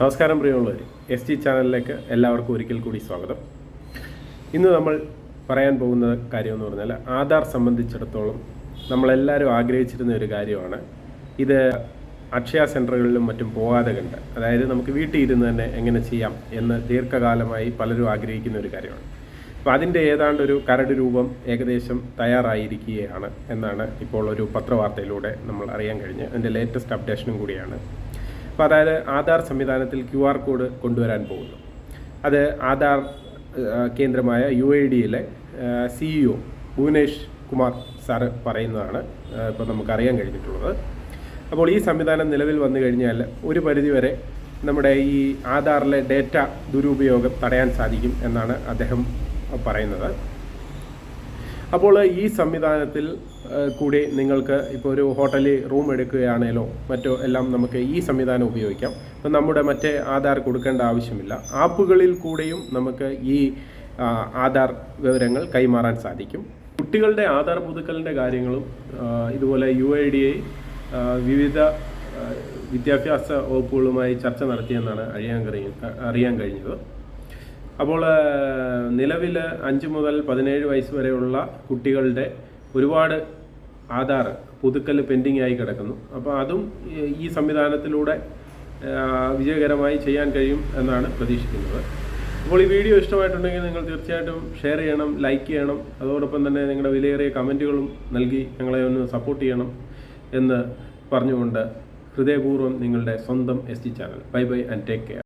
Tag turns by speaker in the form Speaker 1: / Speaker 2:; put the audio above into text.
Speaker 1: നമസ്കാരം പ്രിയമുള്ളവർ. S T ചാനലിലേക്ക് എല്ലാവർക്കും ഒരിക്കൽ കൂടി സ്വാഗതം. ഇന്ന് നമ്മൾ പറയാൻ പോകുന്ന കാര്യം എന്ന് പറഞ്ഞാൽ ആധാർ സംബന്ധിച്ചിടത്തോളം നമ്മളെല്ലാവരും ആഗ്രഹിച്ചിരുന്ന ഒരു കാര്യമാണ്. ഇത് അക്ഷയ സെന്ററുകളിലും മറ്റും പോകാതെ കണ്ട് അതായത് നമുക്ക് വീട്ടിൽ ഇരുന്ന് തന്നെ എങ്ങനെ ചെയ്യാം എന്ന് ദീർഘകാലമായി പലരും ആഗ്രഹിക്കുന്ന ഒരു കാര്യമാണ്. അപ്പോൾ അതിന്റെ ഏതാണ്ട് ഒരു കരട് രൂപം ഏകദേശം തയ്യാറായിരിക്കുകയാണ് എന്നാണ് ഇപ്പോൾ ഒരു പത്രവാർത്തയിലൂടെ നമ്മൾ അറിയാൻ കഴിഞ്ഞ് അതിന്റെ ലേറ്റസ്റ്റ് അപ്ഡേഷനും കൂടിയാണ്. അപ്പോൾ അതായത് ആധാർ സംവിധാനത്തിൽ ക്യു ആർ കോഡ് കൊണ്ടുവരാൻ പോകുന്നു. അത് ആധാർ കേന്ദ്രമായ യു ഐ ഡിയിലെ സിഇഒ ഭുവനേഷ് കുമാർ സാറ് പറയുന്നതാണ് ഇപ്പോൾ നമുക്കറിയാൻ കഴിഞ്ഞിട്ടുള്ളത്. അപ്പോൾ ഈ സംവിധാനം നിലവിൽ വന്നു കഴിഞ്ഞാൽ ഒരു പരിധിവരെ നമ്മുടെ ഈ ആധാറിലെ ഡേറ്റ ദുരുപയോഗം തടയാൻ സാധിക്കും എന്നാണ് അദ്ദേഹം പറയുന്നത്. അപ്പോൾ ഈ സംവിധാനത്തിൽ കൂടി നിങ്ങൾക്ക് ഇപ്പോൾ ഒരു ഹോട്ടലിൽ റൂം എടുക്കുകയാണേലോ മറ്റോ എല്ലാം നമുക്ക് ഈ സംവിധാനം ഉപയോഗിക്കാം. അപ്പം നമ്മുടെ മറ്റേ ആധാർ കൊടുക്കേണ്ട ആവശ്യമില്ല. ആപ്പുകളിൽ കൂടെയും നമുക്ക് ഈ ആധാർ വിവരങ്ങൾ കൈമാറാൻ സാധിക്കും. കുട്ടികളുടെ ആധാർ പുതുക്കലിന്റെ കാര്യങ്ങളും ഇതുപോലെ യു ഐ ഡി ഐ വിവിധ വിദ്യാഭ്യാസ വകുപ്പുകളുമായി ചർച്ച നടത്തിയെന്നാണ് അറിയാൻ കഴിയും അറിയാൻ കഴിഞ്ഞത്. അപ്പോൾ നിലവിൽ അഞ്ച് മുതൽ പതിനേഴ് വയസ്സ് വരെയുള്ള കുട്ടികളുടെ ഒരുപാട് ആധാർ പുതുക്കൽ പെൻഡിംഗ് ആയി കിടക്കുന്നു. അപ്പോൾ അതും ഈ- സംവിധാനത്തിലൂടെ വിജയകരമായി ചെയ്യാൻ കഴിയും എന്നാണ് പ്രതീക്ഷിക്കുന്നത്. അപ്പോൾ ഈ വീഡിയോ ഇഷ്ടമായിട്ടുണ്ടെങ്കിൽ നിങ്ങൾ തീർച്ചയായിട്ടും ഷെയർ ചെയ്യണം ലൈക്ക് ചെയ്യണം. അതോടൊപ്പം തന്നെ നിങ്ങളുടെ വിലയേറിയ കമന്റുകളും നൽകി ഞങ്ങളെ ഒന്ന് സപ്പോർട്ട് ചെയ്യണം എന്ന് പറഞ്ഞുകൊണ്ട് ഹൃദയപൂർവം നിങ്ങളുടെ സ്വന്തം S T channel. Bye bye and take care.